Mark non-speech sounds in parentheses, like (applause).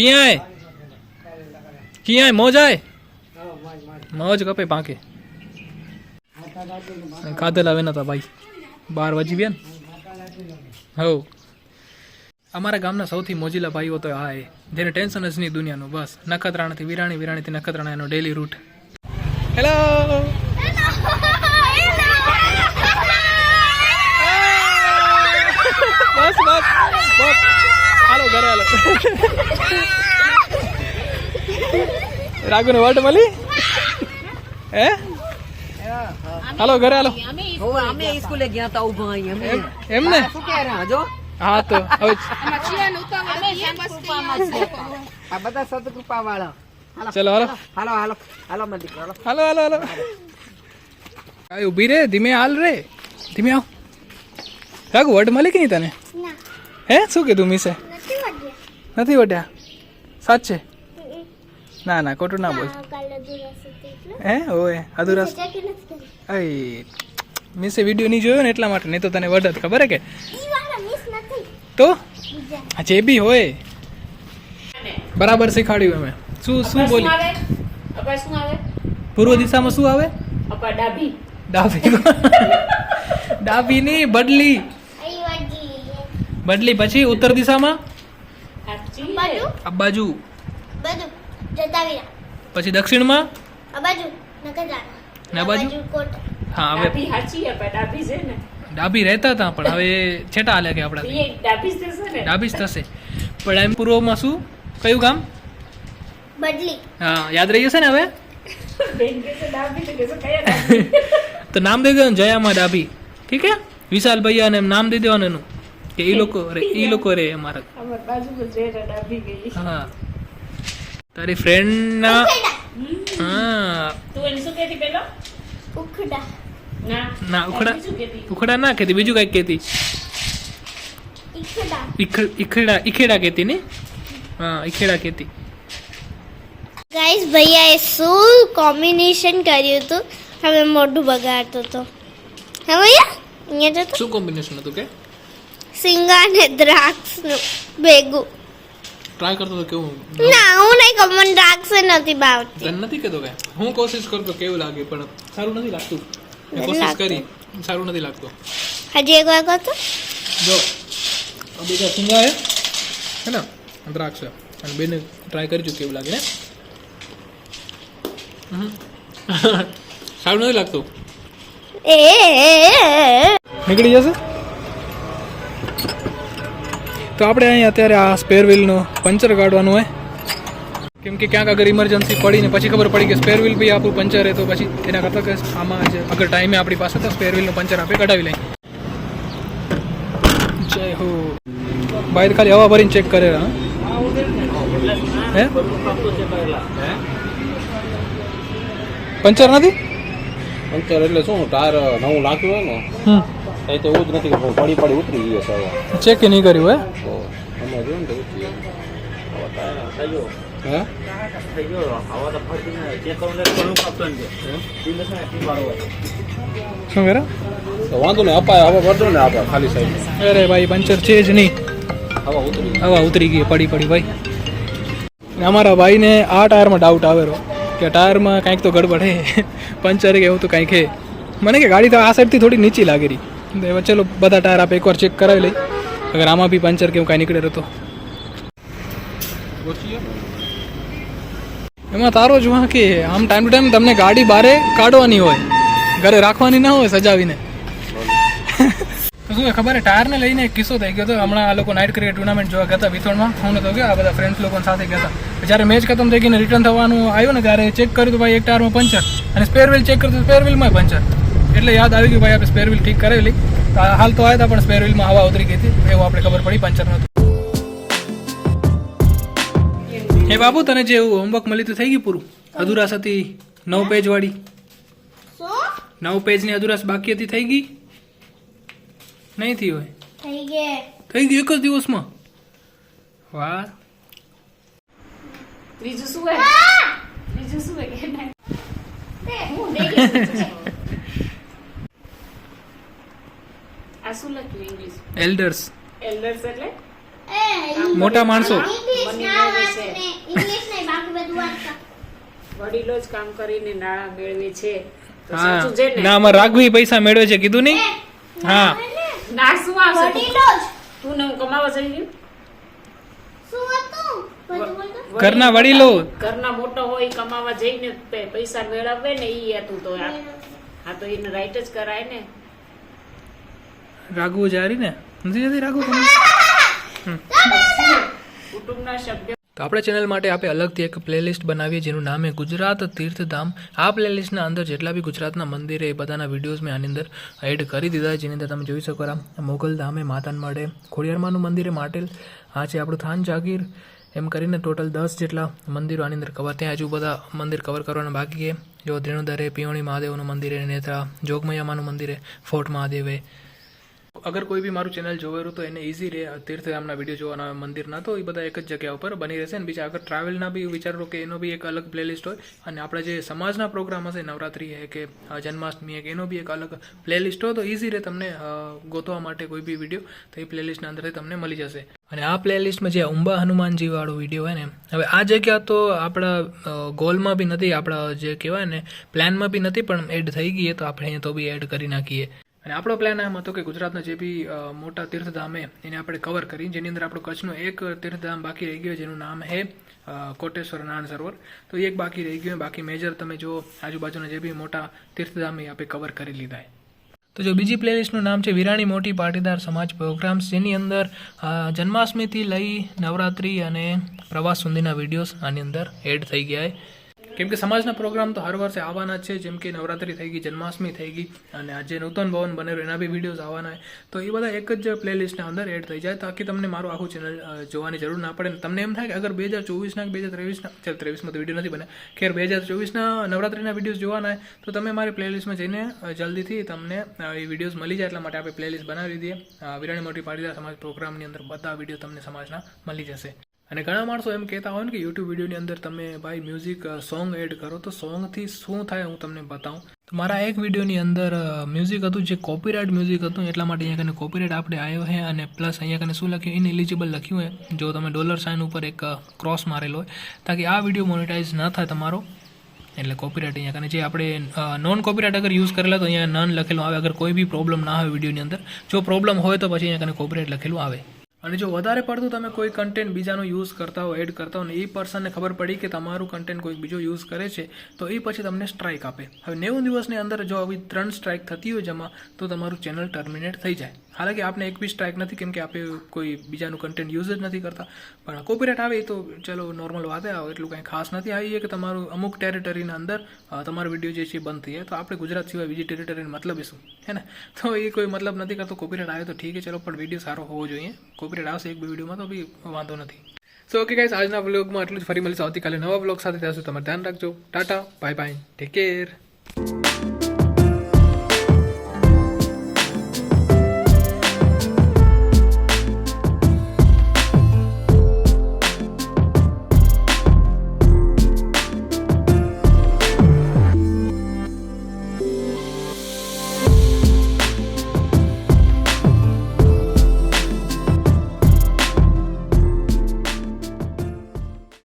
ક્યાં ક્યાં મોજ આય? મોજ કપે પાંકે. ખાધેલા આવે નતા ભાઈ. બાર વાજી ગયા ને? હવ અમારા ગામના સૌથી મોજીલા ભાઈઓ તો આ એ. જેને ટેન્શન જ નહીં દુનિયાનું બસ. નખત્રાણાથી વિરાણી વિરાણીથી નખત્રાણા એનો ડેલી રૂટ હેલો બસ બસ બસ. હાલો ઘરે હાલો. રાઘુને વાટ મળી? હે? હાલો ઘરે હાલો. અમે સ્કૂલે ગયા તા ઊભા અહીં અમે. એમ ને શું કહે રહ્યા જો? હા તો હવે આ બધા સતકૃપા વાળા ચલો હાલો. હાલો હાલો હાલો દીકરા હાલો. હાલો હાલો હાલો. ઊભી ઊભી રે ધીમે હાલ રે. ધીમે આવ. રાઘુ વટ મળી કે નહીં તને? હે? શું કીધું મીસે? નથી વટ્યા સાચે ના ના ખોટું ના બોલ. હે? ઓય અધુરસ અઈ મિસે વીડિયો નહીં જોયો ને એટલા માટે નહીં તો તને વડત ખબર હે કે? તો? જે બી હોય. બરાબર શીખવાડ્યું અમે શું શું બોલી? પૂર્વ દિશામાં શું આવે? ડાબી. ડાબી. (laughs) ની બદલી. બદલી પછી ઉત્તર દિશામાં? આ બાજુ. પછી દક્ષિણમાં? ને આ બાજુ? હા હવે ડાભી રહેતા હતા પણ હવે છેટા હાલે કે આપણા ડાબી જ થશે પણ એમ પૂર્વમાં શું? કયું ગામ? બદલી. હા યાદ રહી જશે ને હવે? (laughs) તો નામ દઈ દેવાનું જયામાં ડાભી. ઠીક હે? વિશાલ ભૈયા અને એમ નામ દઈ દેવાનું એનું. કે એ લોકો રે એ લોકો રે અમારા. હા. તારી ફ્રેન્ડ ના હા. ઉખડા. ના. ઉખડા ઉખડા ના કહેતી બીજું કંઈક કહેતી. ઈખડા. ઈખ- ઈખેડા ઈખેડા કહેતી ને? હા ઈખેડા કહેતી. ગાઈસ ભૈયાએ શું કોમ્બિનેશન કર્યું હતું? હવે મોઢું બગાડતો હતો હે ભૈયા? અહીંયા જતો? શું કોમ્બિનેશન હતું કે? સિંગા ને દ્રાક્ષનું ભેગું. ટ્રાય કરતો તો કેવું? ના હું નહીં કહું મને દ્રાક્ષ નથી ભાવતી. તને નથી કહેતો કે હું કોશિશ કરતો કેવું લાગે પણ સારું નથી લાગતું. મેં કોશિશ કરી સારું નથી લાગતું. હજી એક વાર કહો જો આ બીજા સિંગા હે હે ને? દ્રાક્ષ અને બેને ટ્રાય કરજો કેવું લાગે ને હમ. (laughs) સારું નથી લાગતું. એ. નીકળી જશે? તો આપણે અહીંયા અત્યારે આ સ્પેર વ્હીલનું પંચર કાઢવાનું હોય. કેમ કે ક્યાંક અગર ઇમરજન્સી પડીને પછી ખબર પડી કે સ્પેર વ્હીલ બી આપણું પંચર હે તો પછી એના કરતાં કે આમાં જે અગર ટાઈમે આપણી પાસે તો સ્પેર વ્હીલનું પંચર આપણે કઢાવી લઈએ. જય હો. ભાઈ ખાલી હવા ભરીને ચેક કરે હા? હે? પંચર નથી? પંચર એટલે શું ટાયર નવું નાખ્યું હોય ને? તો એવું જ નથી કે પડી પડી ઉતરી ગયો હવે. ચેક નહીં કર્યું હે? અમે જોયું તો ઉતરી ગયો. હે? શું કરે? વાંધો નહીં અપાય. હવે ને ખાલી સાઈડ. અરે ભાઈ પંચર છે જ નહીં. હવા ઉતરી ગઈ. હવા ઉતરી ગઈ પડી પડી ભાઈ. ને અમારા ભાઈને આ ટાયરમાં ડાઉટ આવેલો કે ટાયરમાં કાંઈક તો ગડબડ હે. પંચર કે એવું તો કાંઈક હે. મને કે ગાડી તો આ સાઈડથી થોડી નીચી લાગેલી. રહી ચલો, બધા ટાયર આપણે એકવાર ચેક કરાવી લઈ અગર આમાં બી પંચર કે એવું કાંઈ નીકળે તો એમાં તારો જ વાં કે આમ ટાઈમ ટુ ટાઈમ તમને ગાડી બારે કાઢવાની હોય. ઘરે રાખવાની ના હોય, સજાવીને. શું ખબર છે, ટાયરને લઈને એક કિસ્સો થઈ ગયો હતો હમણાં આ લોકો નાઇટ ક્રિકેટ ટુર્નામેન્ટ જોવા ગયા હતા, વિથોણમાં. હું નતો ગયો, આ બધા ફ્રેન્ડ્સ લોકો સાથે ગયા હતા. જ્યારે મેચ ખતમ થઈ ગઈને રિટર્ન થવાનું આવ્યું ને ત્યારે ચેક કર્યું તો ભાઈ, એક ટાયરમાં પંચર. અને સ્પેર વ્હીલ ચેક કર્યું તો સ્પેર વ્હીલમાં પંચર. એટલે યાદ આવી ગયું ભાઈ આપણે સ્પેર વ્હીલ ઠીક આ હાલ તો આવ્યા હતા પણ સ્પેર વ્હીલમાં હવા ઉતરી ગઈ હતી. એવું આપણે ખબર પડી પંચર નહોતું. એ બાબુ તને જે હોમવર્ક મળ્યું તો થઈ ગયું પૂરું? અધુરાસ હતી નવ પેજ વાળી. શું? નવ પેજની અધુરાસ બાકી હતી થઈ ગઈ? નહીં થઈ હોય. થઈ ગઈ. થઈ એક જ દિવસમાં? વાહ. ત્રીજું શું હોય? ત્રીજું શું હે કે નહીં? આ શું લખ્યું ઇંગ્લિશ એલ્ડર્સ એલ્ડર્સ એટલે મોટા માણસો વડીલો જ કામ કરીને નાણાં મેળવે છે તો હા છે ના અમારે રાઘવી પૈસા મેળવે છે કીધું નહીં હા ના શું આવશે વડીલો જ તું ને હું કમાવા જઈ ગયું શું હતું ઘરના વડીલો ઘરના મોટો હોય કમાવા જઈને પૈસા મેળવે ને ઈ હતું તો આ હા તો એને રાઈટ જ કરાય ને રાઘવું જારી ને? નથી જતી તમે કુટુંબના તો આપણે ચેનલ માટે આપણે અલગથી એક પ્લેલિસ્ટ બનાવીએ જેનું નામ છે ગુજરાત તીર્થધામ. આ પ્લેલિસ્ટના અંદર જેટલા બી ગુજરાતના મંદિરે એ બધાના વિડીયોઝ મેં આની અંદર એડ કરી દીધા જેની અંદર તમે જોઈ શકો મોગલ ધામે માતાન મળે ખોડિયારમાનું મંદિરે માટેલ આ છે આપણું થાન જાગીર. એમ કરીને ટોટલ દસ જેટલા મંદિરો આની અંદર કવર ત્યાં હજુ બધા મંદિર કવર કરવાના બાકી છે. જો ધ્રેણુદરે પિયોણી મહાદેવનું મંદિર નેત્રા જોગમૈયામાનું મંદિર ફોર્ટ મહાદેવ અગર કોઈ બી મારું ચેનલ જોવેરું તો એને ઇઝી રહે તીર્થધામના વીડિયો જોવાના મંદિરના. તો એ બધા એક જ જગ્યા ઉપર બની રહેશે. અને બીજા અગર ટ્રાવેલના બી વિચારો કે એનો બી એક અલગ પ્લેલિસ્ટ હોય અને આપણા જે સમાજના પ્રોગ્રામ હશે, નવરાત્રી હે કે જન્માષ્ટમી હે કે, એનો બી એક અલગ પ્લેલિસ્ટ હોય તો ઇઝી રહે તમને ગોતવા માટે કોઈ બી વીડિયો તો એ પ્લેલિસ્ટના અંદરથી તમને મળી જશે. અને આ પ્લેલિસ્ટમાં જે ઉંબા હનુમાનજીવાળો વીડિયો હોય ને, હવે આ જગ્યા તો આપણા ગોલમાં બી નથી, આપણા જે કહેવાય ને પ્લાનમાં બી નથી, પણ એડ થઈ ગઈ તો આપણે અહીંયા તો બી એડ કરી નાખીએ. અને આપણો પ્લાન એમ હતો કે ગુજરાતના જે બી મોટા તીર્થધામ એને આપણે કવર કરી. જેની અંદર આપણું કચ્છનું એક તીર્થધામ બાકી રહી ગયું જેનું નામ છે કોટેશ્વર નારાયણ સરોવર. તો એક બાકી રહી ગયું બાકી મેજર તમે જો આજુબાજુના જે બી મોટા તીર્થધામ એ આપણે કવર કરી લીધા તો જો બીજી પ્લેલિસ્ટનું નામ છે, વિરાણી મોટી પાટીદાર સમાજ પ્રોગ્રામ્સ જેની અંદર જન્માષ્ટમીથી લઈ નવરાત્રિ અને પ્રવાસ સુધીના વિડીયોઝ આની અંદર એડ થઈ ગયા છે. કેમ કે સમાજના પ્રોગ્રામ તો હર વર્ષે આવવાના છે. જેમ કે નવરાત્રી થઈ ગઈ, જન્માષ્ટમી થઈ ગઈ અને આજે નૂતન ભવન બનેલું એના બી વિડીયોઝ આવવાના તો એ બધા એક જ પ્લેલિસ્ટના અંદર એડ થઈ જાય તાકી તમને મારું આખું ચેનલ જોવાની જરૂર ના પડે. તમને એમ થાય કે અગર બે હજાર ચોવીસના બે હજાર ત્રેવીસના, ચાલ ત્રેવીસમાં તો વીડિયો નથી બને ખેર બે હજાર ચોવીસના નવરાત્રીના વિડીયોઝ જોવાના હોય તો તમે મારી પ્લેલિસ્ટમાં જઈને જલ્દીથી તમને એ વિડીયોઝ મળી જાય એટલા માટે આપણે પ્લેલિસ્ટ બનાવી દઈએ. વિરાણી મોટી પાટીદાર સમાજ પ્રોગ્રામની અંદર બધા વીડિયો તમને સમાજના મળી જશે. અને ઘણા માણસો એમ કહેતા હોય ને કે યુટ્યુબ વિડીયોની અંદર તમે ભાઈ મ્યુઝિક સોંગ એડ કરો, તો સોંગથી શું થાય હું તમને બતાવું. તો મારા એક વિડીયોની અંદર મ્યુઝિક હતું, જે કોપીરાઇટ મ્યુઝિક હતું, એટલા માટે અહીંયા કને કોપીરાઇટ આપણે આવ્યો છે અને પ્લસ અહીંયા કને શું લખ્યું ઇનએલિજિબલ લખ્યું હોય જો તમે ડોલર સાઇન ઉપર એક ક્રોસ મારેલો હોય, તાકી આ વીડિયો મોનેટાઇઝ ન થાય તમારો. એટલે કોપીરાઇટ અહીંયા કને, જે આપણે નોન કોપીરાઇટ અગર યુઝ કરેલા તો અહીંયા નન લખેલું આવે, અગર કોઈ બી પ્રોબ્લેમ ના હોય વિડીયોની અંદર. જો પ્રોબ્લેમ હોય તો પછી અહીંયા કને કોપીરાઇટ લખેલું આવે. અને જો વધારે પડતું તમે કોઈ કન્ટેન્ટ બીજાનો યુઝ કરતા હો એડ કરતા હો ને, એ પર્સનને ખબર પડી કે તમારું કન્ટેન્ટ કોઈ બીજો યુઝ કરે છે, તો એ પછી તમને સ્ટ્રાઇક આપે. હવે નેવું દિવસની અંદર જો આવી ત્રણ સ્ટ્રાઇક થતી હોય જેમાં, તો તમારું ચેનલ ટર્મિનેટ થઈ જાય. હાલાકી આપણે એક બી સ્ટ્રાઇક નથી, કેમ કે આપણે કોઈ બીજાનું કન્ટેન્ટ યુઝ જ નથી કરતા. પણ કોપીરાઇટ આવે તો ચલો નોર્મલ વાત આવે, એટલું કંઈ ખાસ નથી. આવી કે તમારું અમુક ટેરિટરીના અંદર તમારો વીડિયો જે છે બંધ થઈ જાય. તો આપણે ગુજરાત સિવાય બીજી ટેરિટરીનો મતલબ શું? હે ને? તો એ કોઈ મતલબ નથી કરતો. કોપીરાઇટ આવે તો ઠીક છે, ચલો પણ વીડિયો સારો હોવો જોઈએ. કોપીરાઇટ આવશે એક બે વિડીયોમાં તો બી વાંધો નથી. સો ઓકે ગાઈઝ આજના વ્લોગમાં એટલું જ. ફરી મળીશું આવતીકાલે નવા વ્લોગ સાથે. ત્યાં સુધી તમારે ધ્યાન રાખજો. Tata bye bye take care